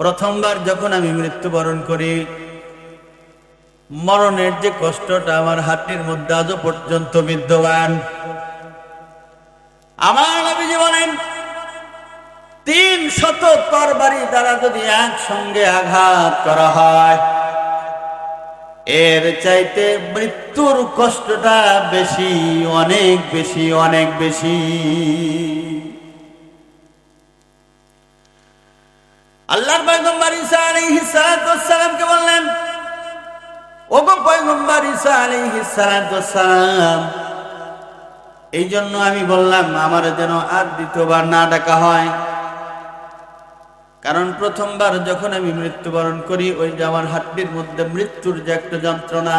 প্রথমবার যখন আমি মৃত্যুবরণ করি, মরণের যে কষ্টটা আমার হাতির মধ্যে আজও পর্যন্ত বিদ্যমান। আমার নবীজি বলেন, তিন শত তরবারি দ্বারা যদি একসঙ্গে আঘাত করা হয়, এর চাইতে মৃত্যুর কষ্টটা বেশি, অনেক বেশি অনেক বেশি। আল্লাহর পয়গম্বর ঈসা আলাইহিস সালামকে বললেন, ওগো পয়গম্বর ঈসা আলাইহিস সালাম এই জন্য আমি বললাম, আমার যেন আর দ্বিতীয়বার না ডাকা হয়। কারণ প্রথমবার যখন আমি মৃত্যুবরণ করি, ওই যে আমার হাড্ডির মধ্যে মৃত্যুর যে একটা যন্ত্রণা,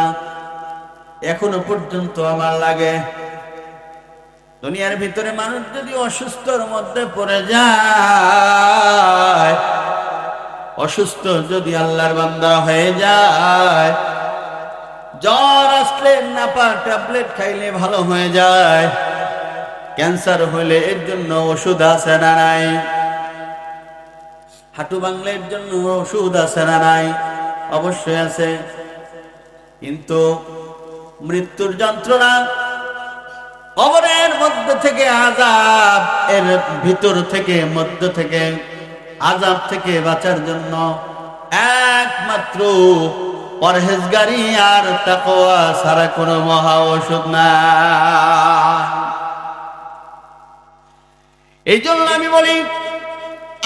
এখনও পর্যন্ত আমার লাগে। দুনিয়ার ভিতরে মানুষ যদি অসুস্থর মধ্যে পড়ে যায় অসুস্থ যদি আল্লাহর বান্দা হয়ে যায়, জ্বর আসলে নাপা ট্যাবলেট খাইলে ভালো হয়ে যায়। ক্যান্সার হইলে এর জন্য ওষুধ আছে না নাই? হাঁটু বাংলের জন্য ওষুধ আছে না নাই? অবশ্যই আছে। কিন্তু মৃত্যুর যন্ত্রণা কবরের মধ্য থেকে আজাব এর ভিতর থেকে মধ্য থেকে আজাব থেকে বাঁচার জন্য একমাত্র পরহেজগারি আর তাকওয়া সারা কোনো মহা ওষুধ না এই জন্য আমি বলি,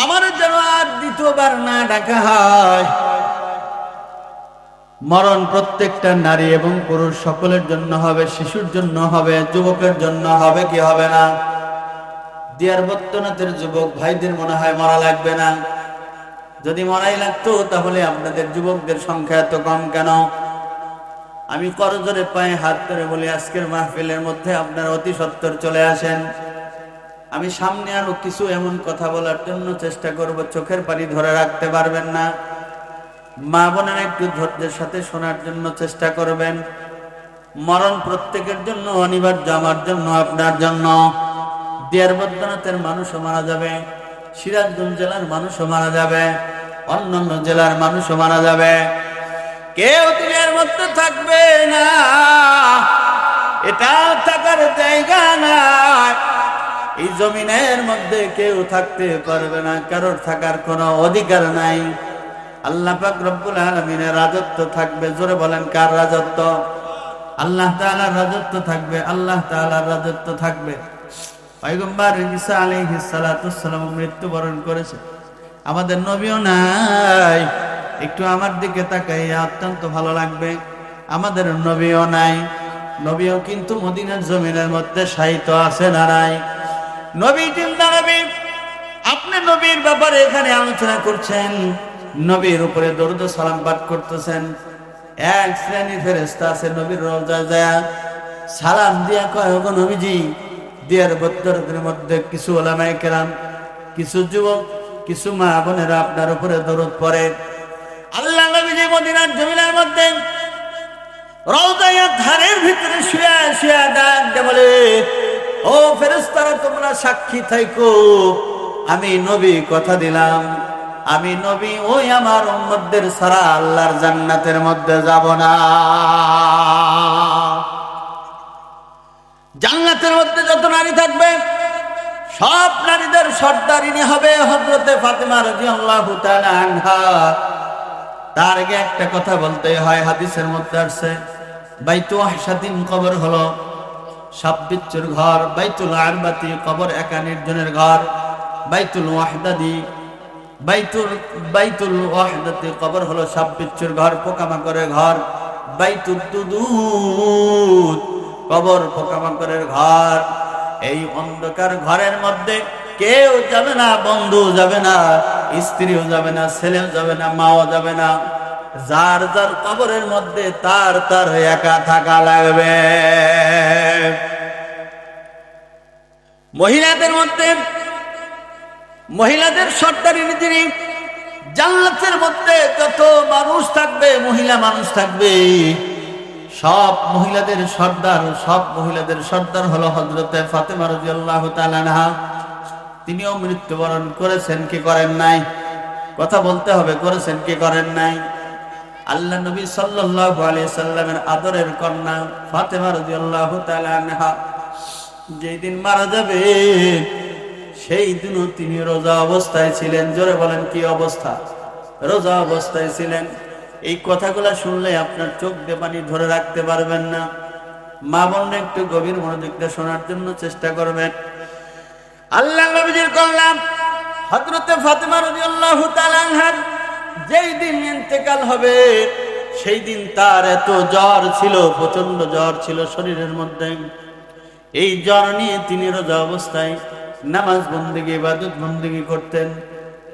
আমার যেন আর দ্বিতীয়বার না ডাকা হয়, মরণ প্রত্যেকটা নারী এবং পুরুষ সকলের জন্য হবে, শিশুর জন্য হবে, যুবকের জন্য হবে, কি হবে না? দিয়ার বর্তনাথের যুবক ভাইদের মনে হয় মরা লাগবে না। যদি মরাই লাগতো, তাহলে আপনাদের যুবকদের সংখ্যা এত কম কেন? আমি করজোরে পায়ে হাত ধরে বলি, আজকের মাহফিলের মধ্যে আপনারা অতি সত্তর চলে আসেন। আমি সামনে আরও কিছু এমন কথা বলার জন্য চেষ্টা করব, চোখের পানি ধরে রাখতে পারবেন না। মা বোনেরা একটু ধৈর্যের সাথে শোনার জন্য চেষ্টা করবেন। মরণ প্রত্যেকের জন্য, অনিবার্য আমার জন্য, আপনার জন্য। দিয়ার বদ্রনাথের মানুষও মারা যাবে, সিরাজগঞ্জ জেলার মানুষও মারা যাবে, অন্যান্য জেলার মানুষও মারা যাবে। কেউ দুনিয়ার মধ্যে থাকবে না, এটা থাকার জায়গা না এই জমিনের মধ্যে কেউ থাকতে পারবে না, কারোর থাকার কোনো অধিকার নাই। আল্লাহ পাক রব্বুল আলামিনের রাজত্ব থাকবে, জোরে বলেন কার রাজত্ব? আল্লাহ তাআলার রাজত্ব থাকবে, আল্লাহ তাআলার রাজত্ব থাকবে। পয়গম্বর ঈসা আলাইহিস সালাতু সালাম মৃত্যুবরণ করেছে। আমাদের নবীও নাই। একটু আমার দিকে তাকাইয়া অত্যন্ত ভালো লাগবে। আমাদের নবীও নাই। নবীও কিন্তু মদিনার জমিনের মধ্যে সাহিত্য আছে না নবী চিন্তা নবী, আপনি নবীর ব্যাপারে এখানে আলোচনা করছেন। নবীর উপরে দরুদ সালাম পাঠ করতেছেন। এক শ্রেণির ফেরেস্তা আছে নবীর রোজা যায় সালাম দিয়া কয়, ওগো নবীজি দিয়ার বত্তরদের মধ্যে কিছু ওলামাই কেরাম, কিছু যুবক, কিছু মা বোনেরা আপনার উপরে দরদ পড়ে। আল্লাহ নবীজি মদিনার জমিনের মধ্যে রওদায়া ধারের ভিতরে শুয়ে শুয়ে ডাক বলে, ও ফেরেস্তারা তোমরা সাক্ষী থাইকো। আমি নবী কথা দিলাম। আমি নবী ওই আমার উম্মতদের সারা আল্লাহর জান্নাতের মধ্যে যাব না। জান্নাতের মধ্যে যত নারী থাকবে, সব নারীদের সর্দারিনী হবে হজরতে ফাতেমা তাআলা আনহা। তার আগে একটা কথা বলতে হয়, হাদিসের মধ্যে আসছে, বাইতু আহসাদিন কবর হলো সাপ বিচ্ছুর ঘর, বাইতুল আরবাতি কবর একা নির্জনের ঘর, বাইতুল ওয়াহদাদি, বাইতুল বাইতুল ওয়াহদাতি কবর হলো সাপ বিচ্ছুর ঘর, পোকামাকড়ের ঘর বাইতুল দুদুদ। কবর পোকামাকড়ের ঘর। এই অন্ধকার ঘরের মধ্যে কেউ যাবে না, বন্ধু যাবে না, স্ত্রীও যাবে না, ছেলেও যাবে না, মাও যাবে না। যার যার কবরের মধ্যে তার তার একা থাকা লাগবে। মহিলাদের মধ্যে, মহিলাদের সর্দারি যিনি জান্নাতের মধ্যে যত মানুষ থাকবে, মহিলা মানুষ থাকবে সব মহিলাদের সর্দার, সব মহিলাদের সর্দার হলো হজরতে ফাতেমা তাআলা আনহা। তিনিও মৃত্যুবরণ করেছেন, কি করেন নাই? কথা বলতে হবে, করেছেন, কি করেন নাই? আল্লাহ নবী সাল্লাল্লাহু আলাইহি সাল্লামের আদরের কন্যা ফাতেমা রাদিয়াল্লাহু তাআলা আনহা যেই দিন মারা যাবে, সেই দিনও তিনি রোজা অবস্থায় ছিলেন। জোরে বলেন, কি অবস্থা? রোজা অবস্থায় ছিলেন। এই কথাগুলো শুনলে আপনার চোখ দিয়ে পানি ধরে রাখতে পারবেন না। মা বোনরা একটু গভীর মনোযোগ দিয়ে শোনার জন্য চেষ্টা করবেন। আল্লাহ নবীজির কল্যাণ, হযরতে ফাতেমা রাদিয়াল্লাহু তাআলা আনহার যেই দিন ইন্তেকাল হবে, সেই দিন তার এত জ্বর ছিল প্রচণ্ড জ্বর ছিল শরীরের মধ্যে। এই জ্বর নিয়ে তিনি রোজা অবস্থায় নামাজ বন্দিগি, ইবাদত বন্দিগি করতেন।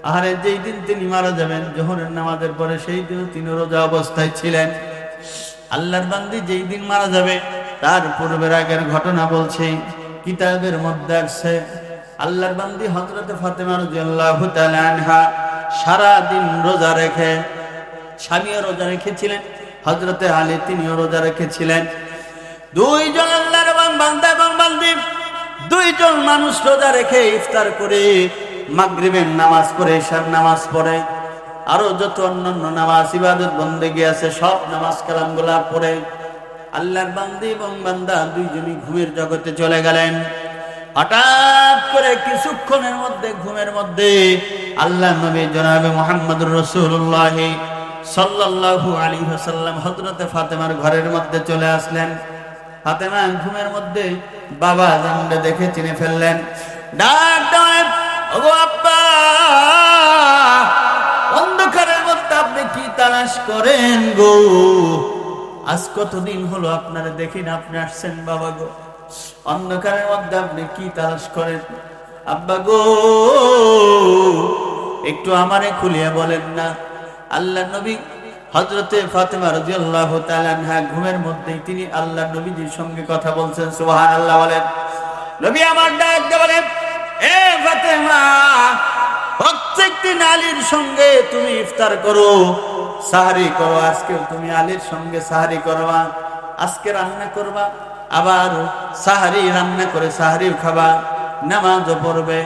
আহারে যেই দিন তিনি মারা যাবেন, জোহরের নামাজের পরে সেই দিন তিনি রোজা অবস্থায় ছিলেন। আল্লাহর বান্দি যেই দিন মারা যাবে, তার পূর্বের আগের ঘটনা বলছে, কিতাবের মধ্যে আসছে, আল্লাহর বান্দি হযরতে ফাতেমা রাদিয়াল্লাহু তাআলা আনহা সারা দিন রোজা রেখে, স্বামীও রোজা রেখেছিলেন, হযরতে আলী তিনিও রোজা রেখেছিলেন। দুইজন আল্লাহর বান্দা এবং বান্দি, দুইজন মানুষ রোজা রেখে ইফতার করে মাগরিবের নামাজ পড়ে, ঈশার নামাজ পড়ে, আরও যত অন্যান্য নামাজ ইবাদত বন্দেগী আছে, সব নামাজ কালাম কালামগুলা পড়ে, আল্লাহর বান্দি এবং বান্দা দুইজনই ঘুমের জগতে চলে গেলেন। হঠাৎ করে কিছুক্ষণের মধ্যে, ঘুমের মধ্যে আল্লাহ নবী জনাবে মোহাম্মদুর রসুল্লাহ সাল্লাল্লাহু আলাইহি ওয়াসাল্লাম হযরতে ফাতেমার ঘরের মধ্যে চলে আসলেন। ফাতেমা ঘুমের মধ্যে বাবা জানলে দেখে চিনে ফেললেন। ডাক ডাক ওগো আব্বা, অন্ধকারের মধ্যে আপনি কি তালাশ করেন গো? আজ কতদিন হলো আপনারা দেখি না, আপনি আসছেন বাবা গো। অন্ধকারের মধ্যে আপনি কি তালাশ করেন? আব্বা গো, একটু আমারে খুলিয়ে বলেন না। আল্লাহ নবী হজরতে ফাতেমা রাদিয়াল্লাহু তাআলা আনহা ঘুমের মধ্যেই তিনি আল্লাহ নবীজির সঙ্গে কথা বলছেন, সুবহানাল্লাহ বলেন। নবী আমার ডাক বলেন এ ফাতেমা প্রত্যেকদিন আলীর সঙ্গে তুমি ইফতার করো। সাহারি করো আজকে তুমি আলীর সঙ্গে সাহারি করবা। আজকে রান্না করবা, আবার সাহারি রান্না করে সাহারি খাবা। নামাজও পড়বে,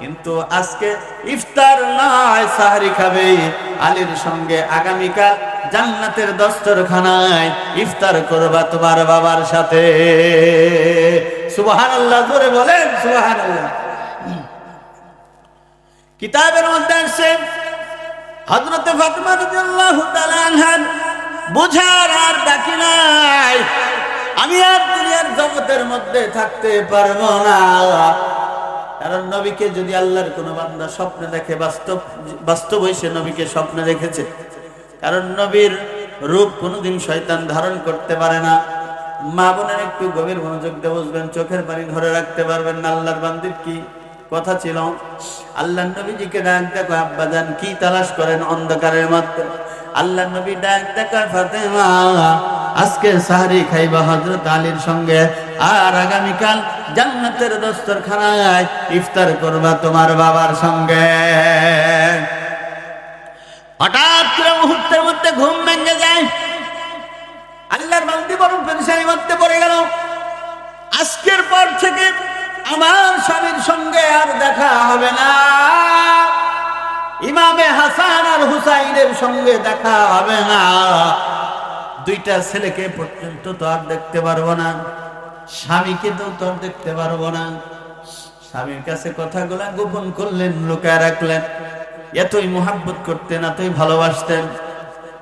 কিন্তু আজকে ইফতার নয়, সাহারি খাবে। আলীর সঙ্গে আগামীকাল জান্নাতের দস্তরখানায় ইফতার করবা তোমার বাবার সাথে। সুবহানাল্লাহ, জোরে বলেন, সুবহানাল্লাহ। কিতাবের মধ্যে আসছে আনহার বুঝার আর বাকি নাই। আমি আর দুনিয়ার জগতের মধ্যে থাকতে পারব না। কারণ নবীকে যদি আল্লাহর কোনো বান্দা স্বপ্নে দেখে, বাস্তব বাস্তব সে নবীকে স্বপ্নে দেখেছে। কারণ নবীর রূপ কোনোদিন শয়তান ধারণ করতে পারে না। মা বোনের একটু গভীর মনোযোগ দিয়ে বসবেন চোখের পানি ধরে রাখতে পারবেন না। আল্লাহর বান্দির কি? কথা ছিল। আল্লাহ নবীজিকে ডাক দেখো আব্বাজান কি তালাশ করেন অন্ধকারের মধ্যে? আল্লাহ নবী ডাক দেখা, ফাতেমা, আজকে সাহারি খাইবা হজরত আলীর সঙ্গে, আর আগামীকাল জান্নাতের দস্তরখানায় ইফতার করবা তোমার বাবার সঙ্গে। হঠাৎ করে মুহূর্তের মধ্যে ঘুম ভেঙে যায়। আল্লাহর বান্দি বড় পেরেশানি মধ্যে পড়ে গেল। আজকের পর থেকে আমার স্বামীর সঙ্গে আর দেখা হবে না। ইমামে হাসান আর হুসাইনের সঙ্গে দেখা হবে না। দুইটা ছেলেকে পর্যন্ত তো আর দেখতে পারব না। স্বামীকে তো তো আর দেখতে পারব না। স্বামীর কাছে কথাগুলা গোপন করলেন, লুকায় রাখলেন। এতই মোহাব্বত করতেন, এতই ভালোবাসতেন।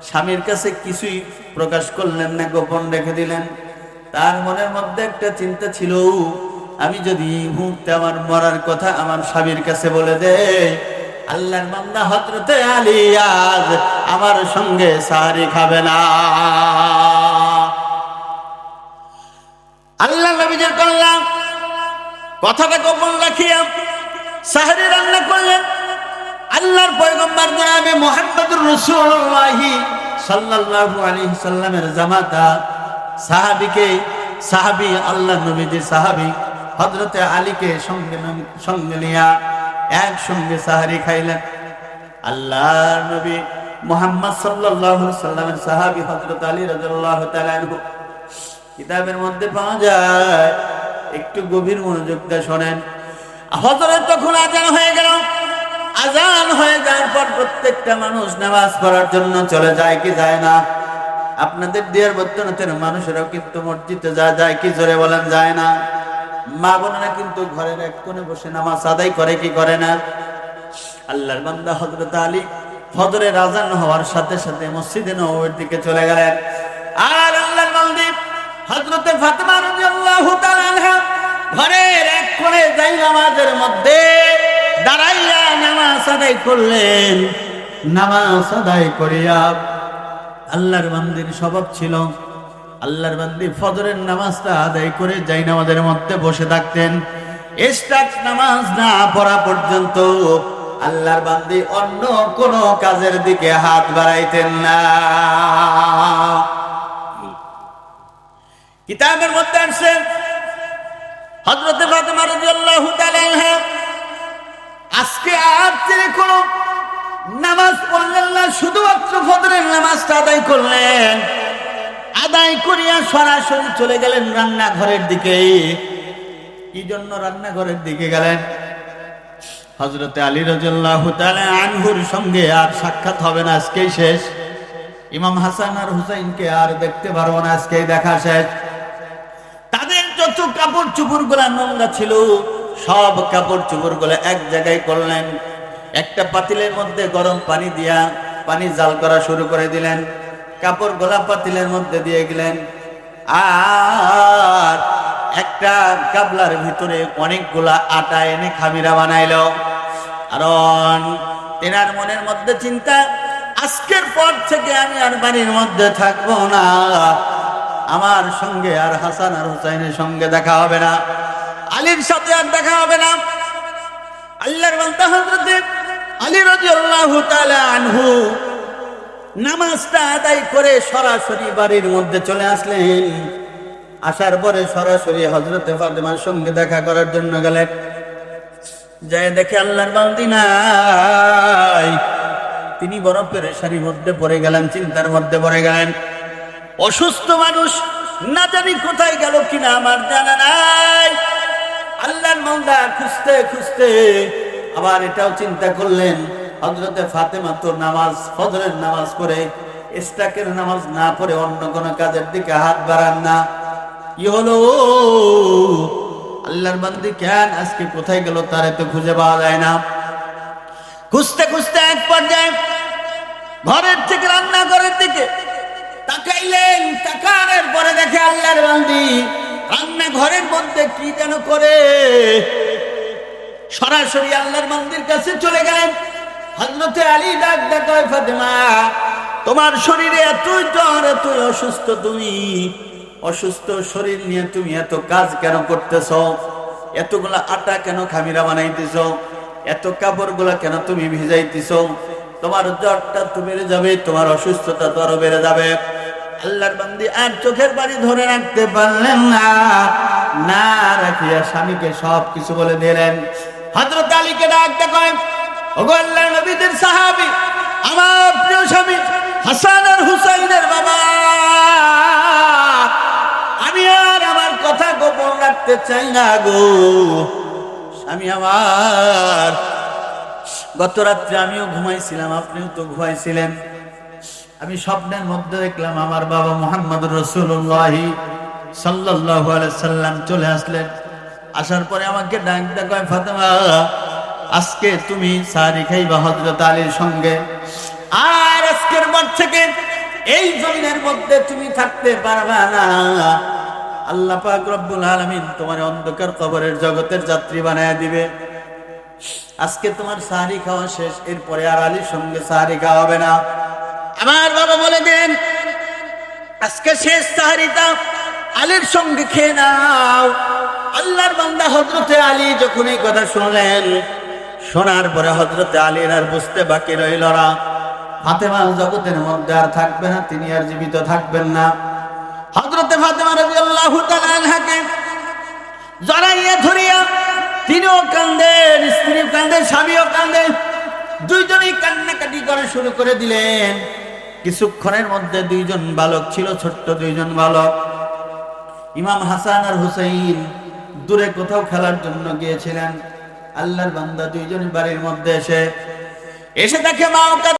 স্বামীর কাছে কিছুই প্রকাশ করলেন না, গোপন রেখে দিলেন। তার মনের মধ্যে একটা চিন্তা ছিল আমি যদি এই মুহূর্তে আমার মরার কথা আমার স্বামীর কাছে বলে দে আল্লাহর মান্দা হজরতে আলী আজ আমার সঙ্গে সাহারি খাবে না। আল্লাহ নবীজের করলাম কথাটা গোপন রাখিয়া সাহারি রান্না করলেন। আল্লাহর পয়গম্বর জনাবে মুহাম্মদুর রাসূলুল্লাহি সাল্লাল্লাহু আলাইহি সাল্লামের জামাতা, সাহাবীকে, সাহাবী আল্লাহ নবীজির সাহাবী হযরতে আলীকে সঙ্গে সঙ্গে নিয়া একসঙ্গে সাহারি খাইলেন। আল্লাহর নবী মুহাম্মদ আলাইহি সাল্লামের সাহাবী হযরত আলী রাদিয়াল্লাহু তাআলা আনহু। কিতাবের মধ্যে পাওয়া যায়, একটু গভীর মনোযোগ দিয়ে শোনেন। হযরত তখন আজান হয়ে গেল আজান হয়ে যাওয়ার পর প্রত্যেকটা মানুষ নামাজ পড়ার জন্য চলে যায় কি যায় না? আপনাদের দিয়ার বর্তমানের মানুষেরাও কিন্তু মসজিদে যায় যায় কি জোরে বলেন যায় না। মা বোনেরা কিন্তু ঘরের এক কোণে বসে নামাজ আদায় করে, কি করে না? আল্লাহর বান্দা হযরত আলী ফজরের আজান হওয়ার সাথে সাথে মসজিদে নববীর দিকে চলে গেলেন। আর আল্লাহর বান্দি হযরতে ফাতেমা রাদিয়াল্লাহু তাআলা ঘরের এক কোণে যাই নামাজের মধ্যে দাঁড়াইয়া নামাজ আদায় করলেন। নামাজ আদায় করিয়া আল্লাহর বান্দির স্বভাব ছিল আল্লাহর বান্দি ফজরের নামাজটা আদায় করে যাই নামাজের মধ্যে বসে থাকতেন। এস্টাক নামাজ না পড়া পর্যন্ত আল্লাহর বান্দি অন্য কোন কাজের দিকে হাত বাড়াইতেন না। কিতাবের মধ্যে আসছে, হযরতে ফাতেমা রাদিয়াল্লাহু তাআলা আজকে আর তিনি কোন নামাজ পড়লেন না, শুধুমাত্র ফজরের নামাজটা আদায় করলেন। আদায় করিয়া সরাসরি চলে গেলেন রান্নাঘরের দিকে। কি জন্য রান্নাঘরের দিকে গেলেন? হজরতে আলী রাজু আনহুর সঙ্গে আর সাক্ষাৎ হবে না, আজকেই শেষ। ইমাম হাসান আর হুসাইনকে আর দেখতে পারব না, আজকেই দেখা শেষ। তাদের যত কাপড় চুপুরগুলা নোংরা ছিল, সব কাপড় চুপুরগুলা এক জায়গায় করলেন। একটা পাতিলের মধ্যে গরম পানি দিয়া পানি জাল করা শুরু করে দিলেন। কাপড় গোলা পাতিলের মধ্যে দিয়ে গেলেন। আর একটা কাবলার ভিতরে অনেকগুলা আটা এনে খামিরা বানাইলো। কারণ তেনার মনের মধ্যে চিন্তা, আজকের পর থেকে আমি আর বাড়ির মধ্যে থাকব না। আমার সঙ্গে আর হাসান আর হুসাইনের সঙ্গে দেখা হবে না। আলীর সাথে আর দেখা হবে না। আল্লাহর বান্দা হযরতে আলী রাদিয়াল্লাহু তাআলা আনহু নামাজটা আদায় করে সরাসরি বাড়ির মধ্যে চলে আসলেন। আসার পরে সরাসরি হজরতে ফাতেমার সঙ্গে দেখা করার জন্য গেলেন। যায় দেখে আল্লাহর বান্দি নাই। তিনি বড় পেরেশানির মধ্যে পড়ে গেলেন, চিন্তার মধ্যে পড়ে গেলেন। অসুস্থ মানুষ না জানি কোথায় গেল কিনা আমার জানা নাই। আল্লাহর মন্দা খুঁজতে খুঁজতে আবার এটাও চিন্তা করলেন হজরতে ফাতেমা তো নামাজ, ফজরের নামাজ পড়ে ইস্তাকের নামাজ না পড়ে অন্য কোন কাজের দিকে হাত বাড়ান না। কি হলো? আল্লাহর বান্দি কেন আজকে কোথায় গেল তার এত খুঁজে পাওয়া যায় না। খুঁজতে খুঁজতে এক পর্যায়ে ঘরের থেকে, রান্নাঘরের দিকে তাকাইলেন, তাকানোর পরে দেখে আল্লাহর বান্দি রান্না ঘরের মধ্যে কি যেন করে সরাসরি আল্লাহর মন্দির কাছে চলে গেলেন। ডাক ফাতেমা, তোমার শরীরে এতই জ্বর, এতই অসুস্থ তুমি। অসুস্থ শরীর নিয়ে তুমি এত কাজ কেন করতেছ? এতগুলা আটা কেন খামিরা বানাইতেছ? এত কাপড়গুলা কেন তুমি ভিজাইতেছ? তোমার জ্বরটা তো বেড়ে যাবে, তোমার অসুস্থতা তো আরও বেড়ে যাবে। আল্লাহর বান্দি আর চোখের বাড়ি ধরে রাখতে পারলেন না। না রাখিয়া স্বামীকে সব কিছু বলে দিলেন। হজরত আলীকে ডাকতে করেন ওগো আল্লাহ নবীদের সাহাবি, আমার প্রিয় স্বামী হাসান আর হুসাইনের বাবা। আমি আর আমার কথা গোপন রাখতে চাই না গো। স্বামী আমার, গত রাত্রে আমিও ঘুমাইছিলাম, আপনিও তো ঘুমাইছিলেন। আমি স্বপ্নের মধ্যে দেখলাম আমার বাবা মোহাম্মদ রসুল্লাহ সাল্লাহ সাল্লাম চলে আসলেন। আসার পরে আমাকে ডাক ডাকায় ফাতেমা আজকে তুমি সারি খাইবা হজরত আলীর সঙ্গে। আর আজকের পর থেকে এই জমিনের মধ্যে তুমি থাকতে পারবা না। আল্লাহ পাক রব্বুল আলামিন তোমার অন্ধকার কবরের জগতের যাত্রী বানায় দিবে। আজকে তোমার সাহারি খাওয়া শেষ, এরপরে আর আলীর সঙ্গে সাহারি খাওয়া হবে না। আমার বাবা বলে দেন, আজকে শেষ সাহারিটা আলীর সঙ্গে খেয়ে নাও। আল্লাহর বান্দা হজরতে আলী যখন এই কথা শুনলেন শোনার পরে হজরতে আলীর আর বুঝতে বাকি রইল না। ফাতেমা জগতের মধ্যে আর থাকবে না, তিনি আর জীবিত থাকবেন না। হজরতে ফাতেমা রবি আল্লাহ তালাকে জড়াইয়া ধরিয়া তিনিও কান্দেন স্ত্রীও কান্দেন স্বামীও কান্দেন দুইজনেই কান্নাকাটি করে শুরু করে দিলেন। কিছুক্ষণের মধ্যে দুইজন বালক ছিল, ছোট্ট দুইজন বালক। ইমাম হাসান আর হুসাইন দূরে কোথাও খেলার জন্য গিয়েছিলেন। আল্লাহর বান্দা দুইজন বাড়ির মধ্যে এসে এসে দেখে মা